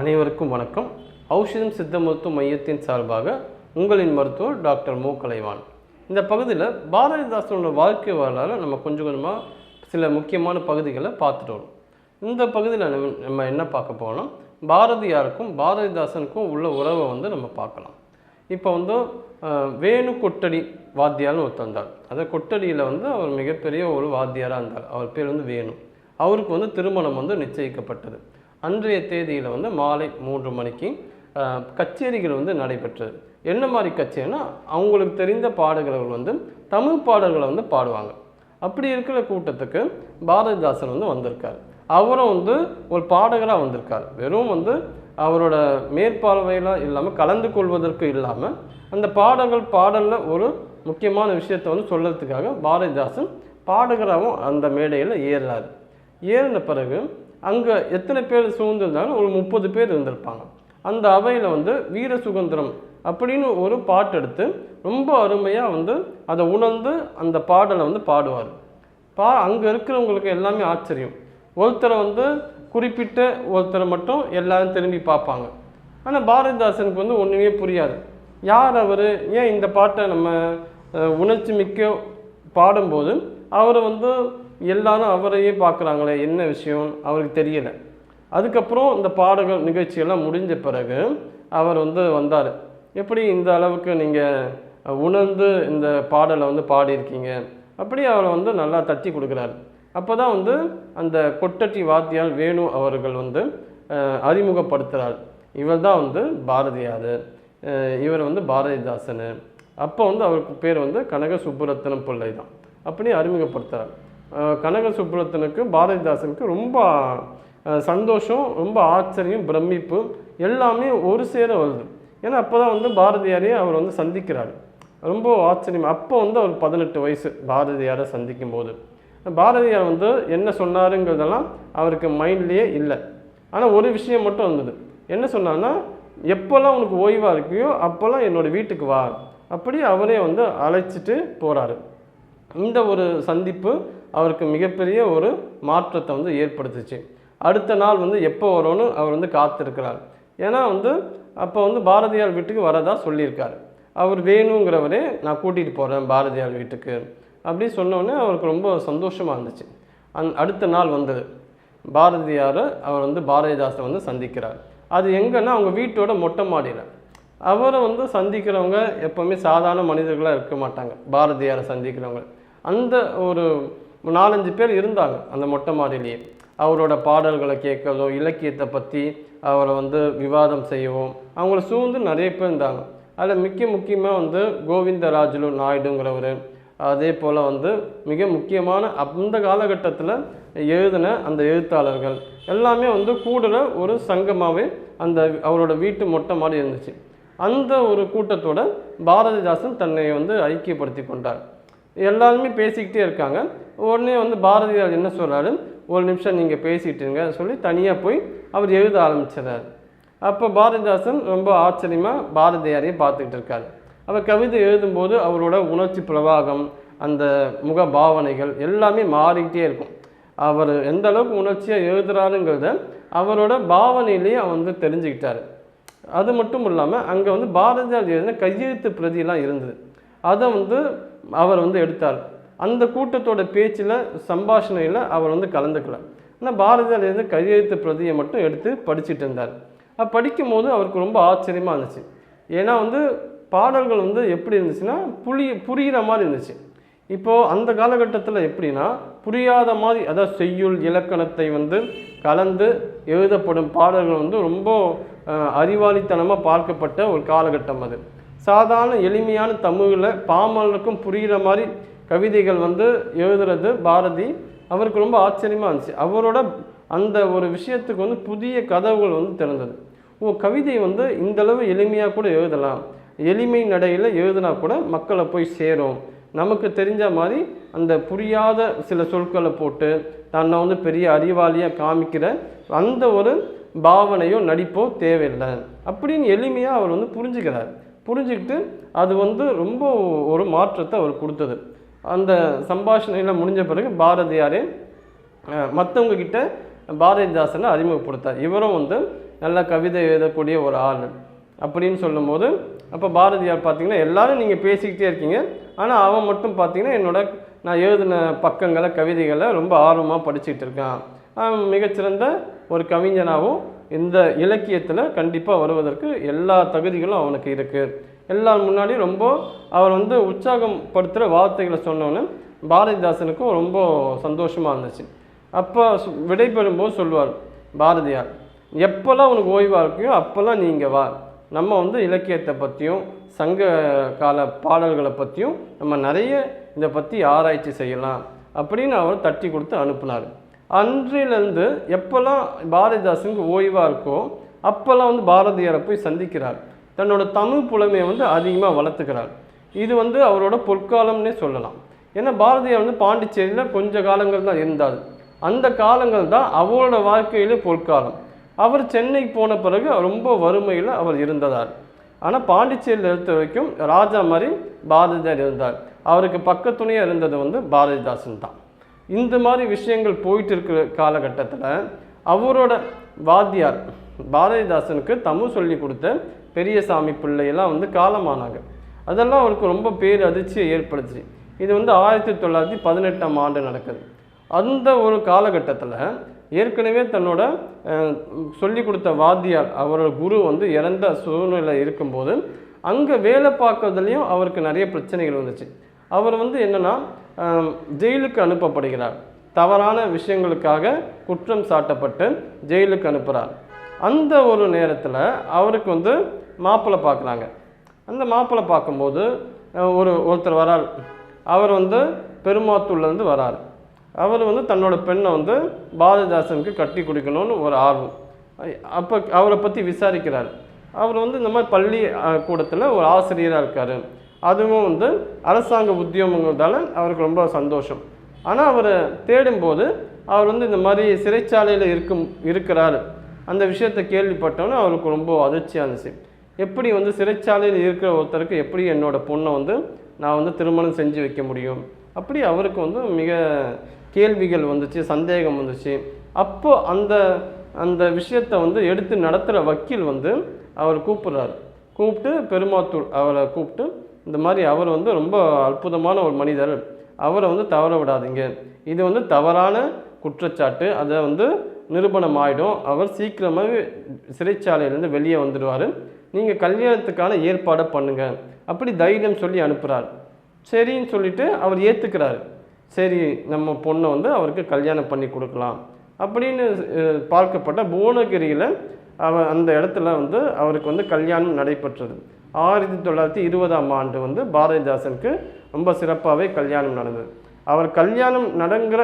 அனைவருக்கும் வணக்கம். ஔஷதம் சித்த மருத்துவ மையத்தின் சார்பாக உங்களின் மருத்துவர் டாக்டர் மு. கலைவான் இந்த பகுதியில் பாரதிதாசனோட வாழ்க்கை வரலாறு நம்ம கொஞ்சம் கொஞ்சமாக சில முக்கியமான பகுதிகளை பார்த்துட்டு வரும். இந்த பகுதியில் நம்ம நம்ம என்ன பார்க்க போனோம் பாரதியாருக்கும் பாரதிதாசனுக்கும் உள்ள உறவை வந்து நம்ம பார்க்கலாம். இப்போ வந்து வேணு கொட்டடி வாத்தியார்னு ஒருத்தர் அந்த கொட்டடியில் வந்து அவர் மிகப்பெரிய ஒரு வாத்தியாராக இருந்தார். அவர் பேர் வந்து வேணு. அவருக்கு வந்து திருமணம் வந்து நிச்சயிக்கப்பட்டது. அன்றைய தேதியில் வந்து மாலை மூன்று மணிக்கு கச்சேரிகள் வந்து நடைபெற்றது. என்ன மாதிரி கச்சேரினா அவங்களுக்கு தெரிந்த பாடகர்கள் வந்து தமிழ் பாடல்களை வந்து பாடுவாங்க. அப்படி இருக்கிற கூட்டத்துக்கு பாரதிதாசன் வந்து வந்திருக்கார். அவரும் வந்து ஒரு பாடகராக வந்திருக்கார். வெறும் வந்து அவரோட மேற்பார்வையில் இல்லாமல் கலந்து கொள்வதற்கு இல்லாமல் அந்த பாடல்கள் பாடலில் ஒரு முக்கியமான விஷயத்தை வந்து சொல்கிறதுக்காக பாரதிதாசன் பாடகராகவும் அந்த மேடையில் ஏறுறாரு. ஏறின பிறகு அங்கே எத்தனை பேர் சூழ்ந்திருந்தாலும் ஒரு முப்பது பேர் இருந்திருப்பாங்க. அந்த அவையில் வந்து வீர சுதந்திரம் அப்படின்னு ஒரு பாட்டு எடுத்து ரொம்ப அருமையாக வந்து அதை உணர்ந்து அந்த பாடலை வந்து பாடுவார். பா அங்கே இருக்கிறவங்களுக்கு எல்லாமே ஆச்சரியம். ஒருத்தரை வந்து குறிப்பிட்ட ஒருத்தரை மட்டும் எல்லாரும் திரும்பி பார்ப்பாங்க. ஆனால் பாரதிதாசனுக்கு வந்து ஒன்றுமே புரியாது. யார் அவர்? ஏன் இந்த பாட்டை நம்ம உணர்ச்சி மிக்க பாடும்போது அவரை வந்து எல்லாரும் அவரையே பார்க்குறாங்களே என்ன விஷயம்? அவருக்கு தெரியலை. அதுக்கப்புறம் இந்த பாடல்கள் நிகழ்ச்சியெல்லாம் முடிஞ்ச பிறகு அவர் வந்து வந்தார். எப்படி இந்த அளவுக்கு நீங்கள் உணர்ந்து இந்த பாடலை வந்து பாடியிருக்கீங்க? அப்படி அவரை வந்து நல்லா தட்டி கொடுக்குறாரு. அப்போ தான் வந்து அந்த கொட்டட்டி வாத்தியால் வேணு அவர்கள் வந்து அறிமுகப்படுத்துகிறார் இவர் தான் வந்து பாரதியார். இவர் வந்து பாரதிதாசன். அப்போ வந்து அவருக்கு பேர் வந்து கனக சுப்புரத்தனம் பிள்ளை தான். அப்படி அறிமுகப்படுத்துகிறார் கனக சுப்புரத்தனுக்கு பாரதிதாசனுக்கு ரொம்ப சந்தோஷம் ரொம்ப ஆச்சரியம் பிரமிப்பு எல்லாமே ஒரு சேர வருது. ஏன்னா அப்போ தான் வந்து பாரதியாரையே அவர் வந்து சந்திக்கிறார். ரொம்ப ஆச்சரியம். அப்போ வந்து அவர் பதினெட்டு வயசு பாரதியாரை சந்திக்கும் போது பாரதியார் வந்து என்ன சொன்னாருங்கிறதெல்லாம் அவருக்கு மைண்ட்லேயே இல்லை. ஆனால் ஒரு விஷயம் மட்டும் வந்தது. என்ன சொன்னார்னா எப்போல்லாம் உனக்கு ஓய்வாக இருக்கியோ அப்போல்லாம் என்னோடய வீட்டுக்கு வா. அப்படி அவரே வந்து அழைச்சிட்டு போகிறாரு இந்த ஒரு சந்திப்பு அவருக்கு மிகப்பெரிய ஒரு மாற்றத்தை வந்து ஏற்படுத்துச்சு. அடுத்த நாள் வந்து எப்போ வரும்னு அவர் வந்து காத்திருக்கிறார். ஏன்னா வந்து அப்போ வந்து பாரதியார் வீட்டுக்கு வரதா சொல்லியிருக்காரு. அவர் வேணுங்கிறவரே நான் கூட்டிகிட்டு போகிறேன் பாரதியார் வீட்டுக்கு. அப்படி சொன்னோடனே அவருக்கு ரொம்ப சந்தோஷமாக இருந்துச்சு. அந் அடுத்த நாள் வந்தது. பாரதியார் அவர் வந்து பாரதிதாசை வந்து சந்திக்கிறார். அது எங்கன்னா அவங்க வீட்டோட மொட்டை மாடியில். அவரை வந்து சந்திக்கிறவங்க எப்போவுமே சாதாரண மனிதர்களாக இருக்க மாட்டாங்க. பாரதியாரை சந்திக்கிறவங்க. அந்த ஒரு நாலஞ்சு பேர் இருந்தாங்க அந்த மொட்டை மாடியிலேயே. அவரோட பாடல்களை கேட்கறதோ இலக்கியத்தை பற்றி அவரை வந்து விவாதம் செய்யவும் அவங்கள சூழ்ந்து நிறைய பேர் இருந்தாங்க. அதில் மிக்க முக்கியமாக வந்து கோவிந்தராஜுலு நாயுடுங்கிறவர். அதே போல் வந்து மிக முக்கியமான அந்த காலகட்டத்தில் எழுதின அந்த எழுத்தாளர்கள். எல்லாமே வந்து கூடுற ஒரு சங்கமாகவே அந்த அவரோட வீட்டு மொட்டை மாதிரி இருந்துச்சு. அந்த ஒரு கூட்டத்தோட பாரதிதாசன் தன்னை வந்து ஐக்கியப்படுத்தி கொண்டார். எல்லாருமே பேசிக்கிட்டே இருக்காங்க. உடனே வந்து பாரதியார் என்ன சொல்கிறாரு ஒரு நிமிஷம் நீங்கள் பேசிட்டுங்க சொல்லி தனியாக போய் அவர் எழுத ஆரம்பிச்சிடறாரு. அப்போ பாரதிதாசன் ரொம்ப ஆச்சரியமாக பாரதியாரையே பார்த்துக்கிட்டு இருக்காரு. அவர் கவிதை எழுதும்போது அவரோட உணர்ச்சி பிரவாகம் அந்த முக பாவனைகள் எல்லாமே மாறிக்கிட்டே இருக்கும். அவர் எந்த அளவுக்கு உணர்ச்சியாக எழுதுறாருங்கிறத அவரோட பாவனையிலேயே அவர் வந்து தெரிஞ்சுக்கிட்டார். அது மட்டும் இல்லாமல் அங்கே வந்து பாரதியார் எழுதின கையெழுத்து பிரதியெல்லாம் இருந்தது. அதை வந்து அவர் வந்து எடுத்தார். அந்த கூட்டத்தோட பேச்சில் சம்பாஷணையில் அவர் வந்து கலந்துக்கல. ஆனால் பாரதியார் இருந்து கையெழுத்து பிரதியை மட்டும் எடுத்து படிச்சுட்டு இருந்தார். அது படிக்கும்போது அவருக்கு ரொம்ப ஆச்சரியமாக இருந்துச்சு. ஏன்னா வந்து பாடல்கள் வந்து எப்படி இருந்துச்சுன்னா புளி புரிகிற மாதிரி இருந்துச்சு. இப்போது அந்த காலகட்டத்தில் எப்படின்னா புரியாத மாதிரி அதாவது செய்யுள் இலக்கணத்தை வந்து கலந்து எழுதப்படும் பாடல்கள் வந்து ரொம்ப அறிவாளித்தனமாக பார்க்கப்பட்ட ஒரு காலகட்டம் அது. சாதாரண எளிமையான தமிழில் பாமலருக்கும் புரிகிற மாதிரி கவிதைகள் வந்து எழுதுறது பாரதி. அவருக்கு ரொம்ப ஆச்சரியமாக இருந்துச்சு. அவரோட அந்த ஒரு விஷயத்துக்கு வந்து புதிய கதவுகள் வந்து திறந்தது. ஓ கவிதை வந்து இந்த அளவு எளிமையாக கூட எழுதலாம். எளிமை நடையில் எழுதினா கூட மக்களை போய் சேரும். நமக்கு தெரிஞ்ச மாதிரி அந்த புரியாத சில சொற்களை போட்டு தன்னை வந்து பெரிய அறிவாளியாக காமிக்கிற அந்த ஒரு பாவனையோ நடிப்போ தேவையில்லை. அப்படின்னு எளிமையாக அவர் வந்து புரிஞ்சுக்கிறார். புரிஞ்சுக்கிட்டு அது வந்து ரொம்ப ஒரு மாற்றத்தை அவர் கொடுத்தது. அந்த சம்பாஷணையில் முடிஞ்ச பிறகு பாரதியாரே மற்றவங்கக்கிட்ட பாரதிதாசனை அறிமுகப்படுத்தார். இவரும் வந்து நல்ல கவிதை எழுதக்கூடிய ஒரு ஆள் அப்படின்னு சொல்லும்போது அப்போ பாரதியார் பார்த்தீங்கன்னா எல்லாரும் நீங்கள் பேசிக்கிட்டே இருக்கீங்க. ஆனால் அவன் மட்டும் பார்த்தீங்கன்னா என்னோட நான் எழுதின பக்கங்களை கவிதைகளை ரொம்ப ஆர்வமாக படிச்சுக்கிட்டு இருக்கான். அவன் மிகச்சிறந்த ஒரு கவிஞனாகவும் இந்த இலக்கியத்தில் கண்டிப்பாக வருவதற்கு எல்லா தகுதிகளும் அவனுக்கு இருக்குது எல்லார் முன்னாடியும் ரொம்ப அவர் வந்து உற்சாகப்படுத்துகிற வார்த்தைகளை சொன்னோன்னே பாரதிதாசனுக்கும் ரொம்ப சந்தோஷமாக இருந்துச்சு. அப்போ விடைபெறும்போது சொல்லுவார் பாரதியார் எப்போல்லாம் உனக்கு ஓய்வாக இருக்கையோ அப்போல்லாம் நீங்கள் வா. நம்ம வந்து இலக்கியத்தை பற்றியும் சங்க கால பாடல்களை பற்றியும் நம்ம நிறைய இதை பற்றி ஆராய்ச்சி செய்யலாம். அப்படின்னு அவர் தட்டி கொடுத்து அனுப்புனார். அன்றிலிருந்து எப்போல்லாம் பாரதிதாசனுக்கு ஓய்வாக இருக்கோ அப்போல்லாம் வந்து பாரதியாரை போய் சந்திக்கிறார். தன்னோட தமிழ் புலமையை வந்து அதிகமாக வளர்த்துக்கிறார். இது வந்து அவரோட பொற்காலம்னே சொல்லலாம். ஏன்னா பாரதியார் வந்து பாண்டிச்சேரியில் கொஞ்ச காலங்கள் தான் இருந்தார். அந்த காலங்கள் தான் அவரோட வாழ்க்கையிலே பொற்காலம். அவர் சென்னைக்கு போன பிறகு ரொம்ப வறுமையில் அவர் இருந்ததார். ஆனால் பாண்டிச்சேரியில் இருந்த வரைக்கும் ராஜா மாதிரி பாரதியார் இருந்தார். அவருக்கு பக்கத்துணையாக இருந்தது வந்து பாரதிதாசன் தான். இந்த மாதிரி விஷயங்கள் போயிட்டு இருக்கிற காலகட்டத்தில் அவரோட வாத்தியார் பாரதிதாசனுக்கு தமிழ் சொல்லி கொடுத்த பெரியசாமி பிள்ளையெல்லாம் வந்து காலமானாங்க. அதெல்லாம் அவருக்கு ரொம்ப பேர் அதிர்ச்சியை ஏற்படுத்துச்சு. இது வந்து ஆயிரத்தி தொள்ளாயிரத்தி பதினெட்டாம் ஆண்டு நடக்குது. அந்த ஒரு காலகட்டத்தில் ஏற்கனவே தன்னோட சொல்லி கொடுத்த வாத்தியார் அவரோட குரு வந்து இறந்த சூழ்நிலை இருக்கும்போது அங்கே வேலை பார்க்கறதுலையும் அவருக்கு நிறைய பிரச்சனைகள் வந்துச்சு. அவர் வந்து என்னென்னா ஜெயிலுக்கு அனுப்பப்படுகிறார். தவறான விஷயங்களுக்காக குற்றம் சாட்டப்பட்டு ஜெயிலுக்கு அனுப்புகிறார் அந்த ஒரு நேரத்தில் அவருக்கு வந்து மாப்பிள்ளை பார்க்குறாங்க அந்த மாப்பிள்ளை பார்க்கும்போது ஒரு ஒருத்தர் வரார். அவர் வந்து பெருமாத்தூர்லேருந்து வரார். அவர் வந்து தன்னோட பெண்ணை வந்து பாரதிதாசனுக்கு கட்டி கொடுக்கணும்னு ஒரு ஆர்வம். அப்போ அவரை பற்றி விசாரிக்கிறார். அவர் வந்து இந்த மாதிரி பள்ளி கூடத்தில் ஒரு ஆசிரியராக இருக்கார். அதுவும் வந்து அரசாங்க உத்தியோகங்கிறதால அவருக்கு ரொம்ப சந்தோஷம். ஆனால் அவரை தேடும்போது அவர் வந்து இந்த மாதிரி சிறைச்சாலையில் இருக்கும் இருக்கிறார். அந்த விஷயத்தை கேள்விப்பட்டோன்னே அவருக்கு ரொம்ப அதிர்ச்சியாக இருந்துச்சு. எப்படி வந்து சிறைச்சாலையில் இருக்கிற ஒருத்தருக்கு எப்படி என்னோட பொண்ணை வந்து நான் வந்து திருமணம் செஞ்சு வைக்க முடியும்? அப்படி அவருக்கு வந்து மிக கேள்விகள் வந்துச்சு சந்தேகம் வந்துச்சு. அப்போ அந்த அந்த விஷயத்தை வந்து எடுத்து நடத்துகிற வக்கீல் வந்து அவர் கூப்பிட்றாரு. கூப்பிட்டு பெருமாத்தூர் அவரை கூப்பிட்டு இந்த மாதிரி அவர் வந்து ரொம்ப அற்புதமான ஒரு மனிதர். அவரை வந்து தவற விடாதீங்க. இது வந்து தவறான குற்றச்சாட்டு. அதை வந்து நிரூபணம் ஆகிடும் அவர் சீக்கிரமாகவே சிறைச்சாலையிலேருந்து வெளியே வந்துடுவார். நீங்கள் கல்யாணத்துக்கான ஏற்பாடை பண்ணுங்கள் அப்படி தைரியம் சொல்லி அனுப்புகிறார் சரின்னு சொல்லிட்டு அவர் ஏற்றுக்கிறாரு சரி நம்ம பொண்ணை வந்து அவருக்கு கல்யாணம் பண்ணி கொடுக்கலாம். அப்படின்னு பார்க்கப்பட்ட புவனகிரியில் அவர் அந்த இடத்துல வந்து அவருக்கு வந்து கல்யாணம் நடைபெற்றது. ஆயிரத்தி தொள்ளாயிரத்தி இருபதாம் ஆண்டு வந்து பாரதிதாசனுக்கு ரொம்ப சிறப்பாகவே கல்யாணம் நடந்தது. அவர் கல்யாணம் நடங்கிற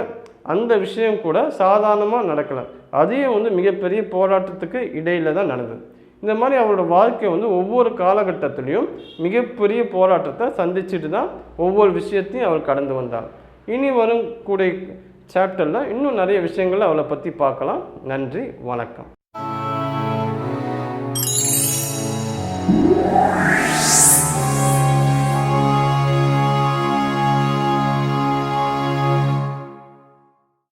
அந்த விஷயம் கூட சாதாரணமாக நடக்கலை. அதையும் வந்து மிகப்பெரிய போராட்டத்துக்கு இடையில தான் நடந்தது. இந்த மாதிரி அவரோட வாழ்க்கை வந்து ஒவ்வொரு காலகட்டத்திலையும் மிகப்பெரிய போராட்டத்தை சந்திச்சுட்டு தான் ஒவ்வொரு விஷயத்தையும் அவர் கடந்து வந்தார். இனி வரும் கூடிய சாப்டரில் இன்னும் நிறைய விஷயங்களை அவளை பற்றி பார்க்கலாம். நன்றி வணக்கம்.